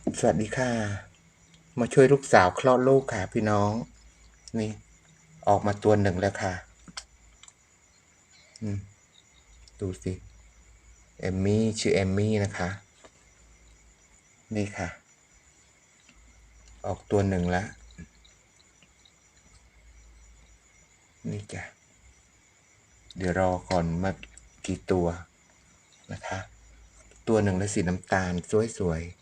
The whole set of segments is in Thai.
สวัสดีค่ะ มาช่วยลูกสาวคลอดลูกค่ะพี่น้อง นี่ ออกมาตัวหนึ่งแล้วค่ะ อืม ดูสิเอมมี่ชื่อเอมมี่นะคะ นี่ค่ะ ออกตัวหนึ่งแล้วนี่จ้ะ เดี๋ยวรอก่อนมากี่ตัวนะคะ ตัวหนึ่งแล้วสีน้ำตาล สวยๆ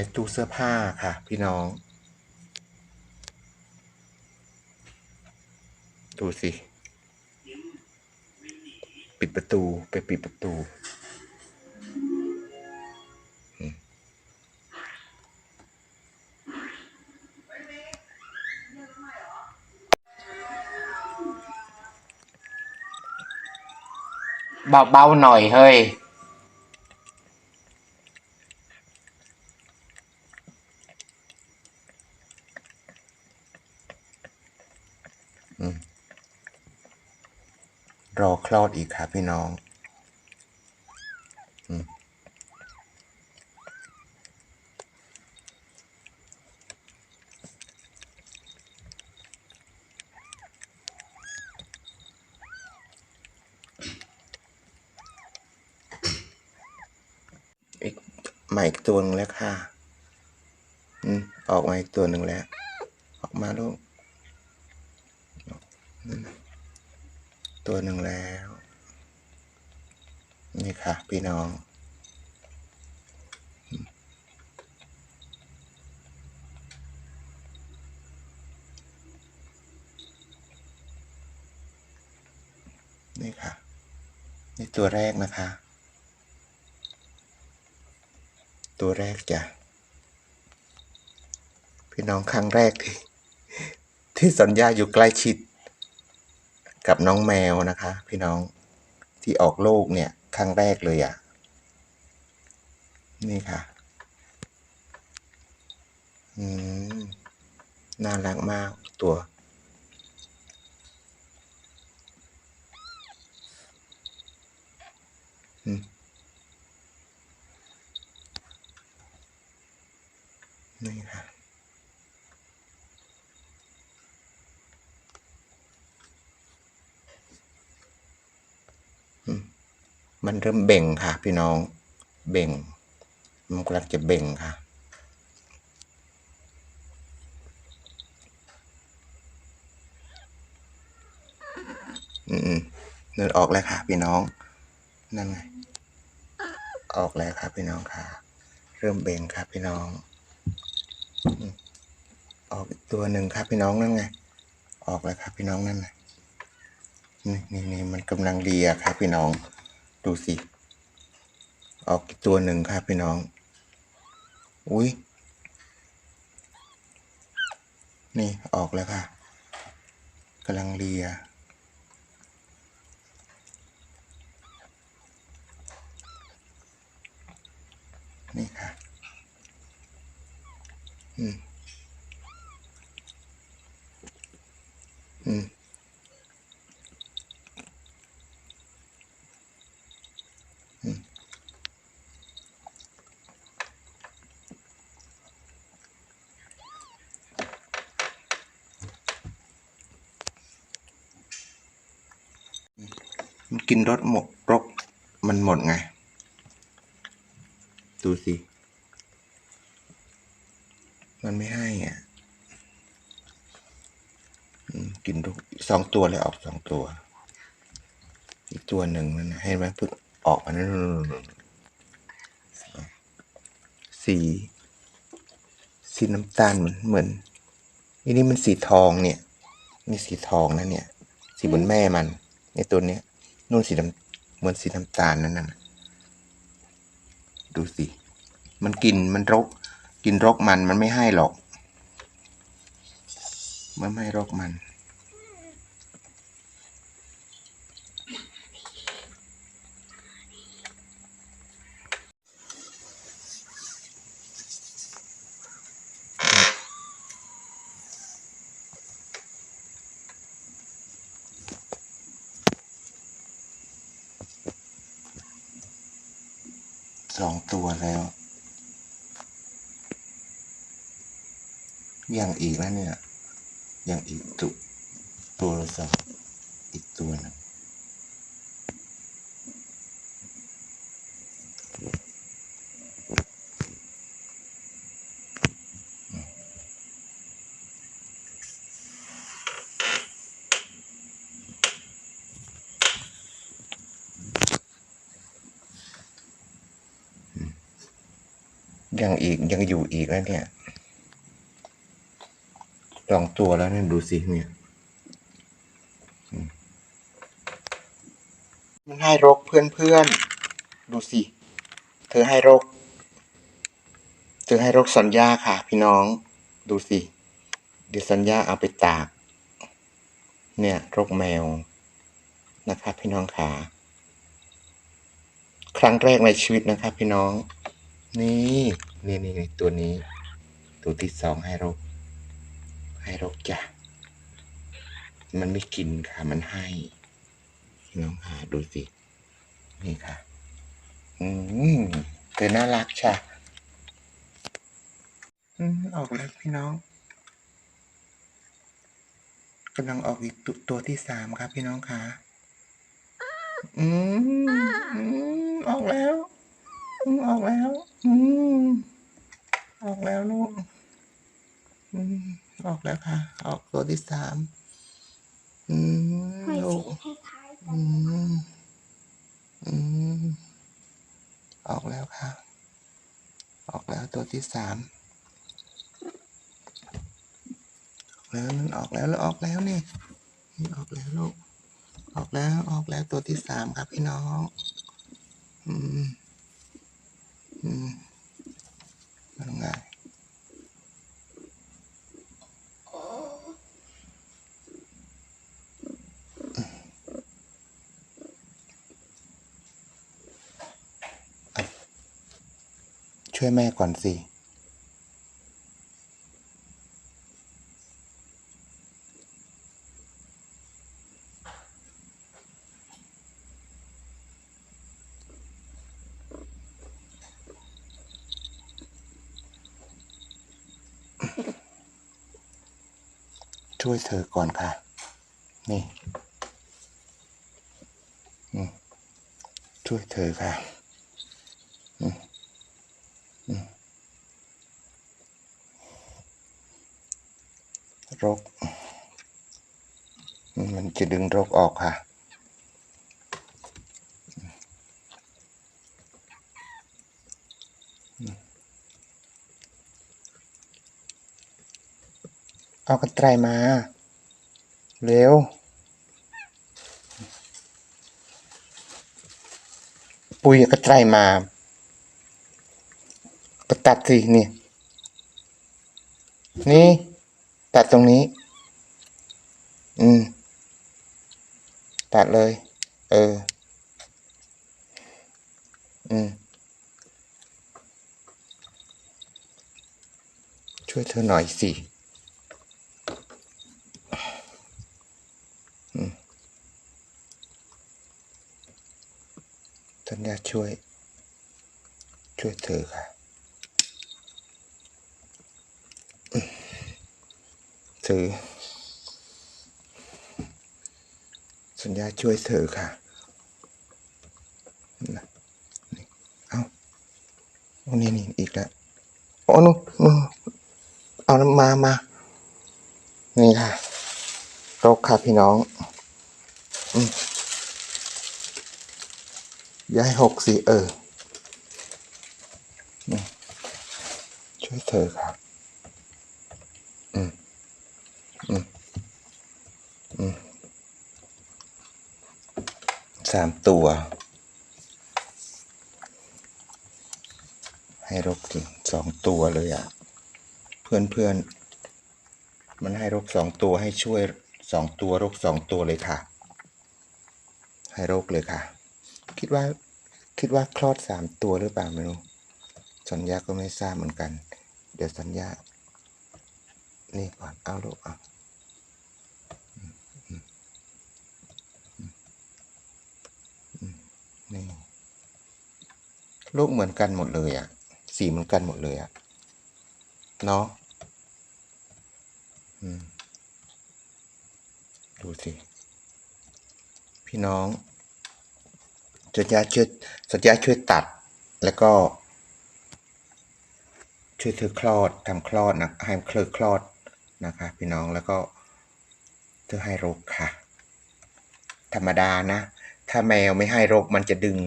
ในตู้เสื้อผ้าค่ะ พี่น้อง ดูสิ ปิดประตูไปปิดประตู เบาๆหน่อยเฮ้ย รอคลอดอีกครับพี่น้องอีกใหม่อีกตัวหนึงแล้วค่ะ อืมออกมาอีกตัวหนึ่งแล้ว ออกมาลูกนั่นนะ ตัวหนึ่งแล้ว นี่ค่ะ พี่น้อง นี่ค่ะ นี่ตัวแรกนะคะ ตัวแรกจ้ะ พี่น้องครั้งแรกที่ที่สัญญาอยู่ใกล้ชิด กับน้องแมวนะคะ พี่น้องที่ออกลูกเนี่ยครั้งแรกเลยอะ นี่ค่ะ อืม น่ารักมากตัว อืม นี่ค่ะ อืม มันเริ่มเบ่งค่ะ พี่น้อง เบ่ง มันกำลังจะเบ่งค่ะ อืมเนินออกแล้วค่ะ พี่น้อง นั่นไง ออกแล้วครับพี่น้องค่ะ เริ่มเบ่งครับพี่น้อง ออกอีกตัวหนึ่งครับพี่น้องนั่นไง ออกแล้วครับพี่น้องนั่นไงนี่นี่นี่มันกำลังเลียครับพี่น้อง ดูสิ ออกอีกตัวหนึ่งครับพี่น้อง อุ้ยนี่ออกแล้วค่ะกำลังเลีย นี่ค่ะ อืม อืม กินรสหมกรกมันหมดไง ดูสิ มันไม่ให้อะอืมกินทุกสองตัวเลยออกสองตัว อีกตัวหนึ่งนั่นนะให้มันเพิ่งออกมานั่นสีสีน้ำตาลเหมือนเหมือนอันนี้มันสีทองเนี่ย นี่สีทองนะเนี่ย สีเหมือนแม่มันในตัวเนี้ย นู่นสีดำเหมือนสีน้ำตาลนั่นน่ะดูสิ มันกินมันรก กินรกมันมันไม่ให้หรอก มันไม่รกมัน สองตัวแล้ว ยังอีกนะเนี่ย ยังอีกตุตัวละสองอีกตัวหนึง ยังอีกยังอยู่อีกนะเนี่ยสองตัวแล้วเนี่ยดูสิเนี่ยมันให้รกเพื่อนเพื่อนดูสิ เธอให้รก เธอให้รกสัญญาค่ะ พี่น้อง ดูสิ เดี๋ยวสัญญาเอาไปตาก เนี่ยรกแมวนะครับพี่น้องขาครั้งแรกในชีวิตนะครับพี่น้อง นี่ นี่นี่นตัวนี้ ตัวที่สองให้รก ให้รกจ้ะ มันไม่กินค่ะ มันให้น้องหาดูสิ นี่ค่ะ อืมเธอน่ารักจ้ะอืมออกแล้วพี่น้องกำลังออกอีกตตัวที่สามครับพี่น้องค่ะอืมอืมออกแล้ว อืมออกแล้ว อืมออกแล้วลูกอืมออกแล้วค่ะ ออกตัวที่สามอืมไม่ลูสีกคล้ายๆกัอืนมอืมออกแล้วค่ะ ออกแล้วตัวที่สามออกแล้วนั่นออกแล้วแล้วออกแล้วนี่นี่ออกแล้วลูกออกแล้วออกแล้วตัวที่สามครับพี่น้อง อืม อืมยังไง ช่วยแม่ก่อนสิช่วยเธอก่อนค่ะ นี่ช่วยเธอค่ะ อืมอืม รก มันจะดึงรกออกค่ะ เอากระไตรมา เร็วปุยกระไตรมาก็ตัดสินี่นี่ ตัดตรงนี้ อืม ตัดเลย เออ อืม ช่วยเธอหน่อยสิสัญญาช่วย ช่วยเธอค่ะอืม เธอ สัญญาช่วยเธอค่ะเอาโอ้นี่นี่อีกแล้วโอ้นู่นเอาน้ำมามา นี่ค่ะรกค่ะพี่น้องอย้ายหกสิเออ ช่วยเธอครับ อืม อืม อืม สามตัว ให้รกถึงสองตัวเลยอะ เพื่อนเพื่อนมันให้รกสองตัวให้ช่วยสองตัวรกสองตัวเลยค่ะ ให้รกเลยค่ะ คิดว่าคิดว่าคลอดสามตัวหรือเปล่าไม่รู้สัญญาก็ไม่ทราบเหมือนกัน เดี๋ยวสัญญา นี่ก่อน เอาลูกเอาอืมอืมอืมอืม นี่ลูกเหมือนกันหมดเลยอะสีเหมือนกันหมดเลยอะเนาะดูสิ พี่น้องสัญญาช่วยสัญญาช่วยตัด แล้วก็ ช่วยเธอคลอดทำคลอดนะให้เคลิกคลอดนะคะ พี่น้องแล้วก็เธอให้รกค่ะ ธรรมดานะ ถ้าแมวไม่ให้รกมันจะดึง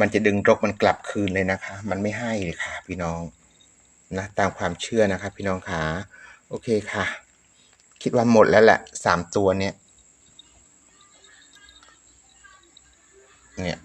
มันจะดึงรกมันกลับคืนเลยนะคะ มันไม่ให้เลยค่ะ พี่น้องนะตามความเชื่อนะคะพี่น้องขาโอเคค่ะ คิดว่าหมดแล้วแหละสามตัวเนี้ยเนี่ย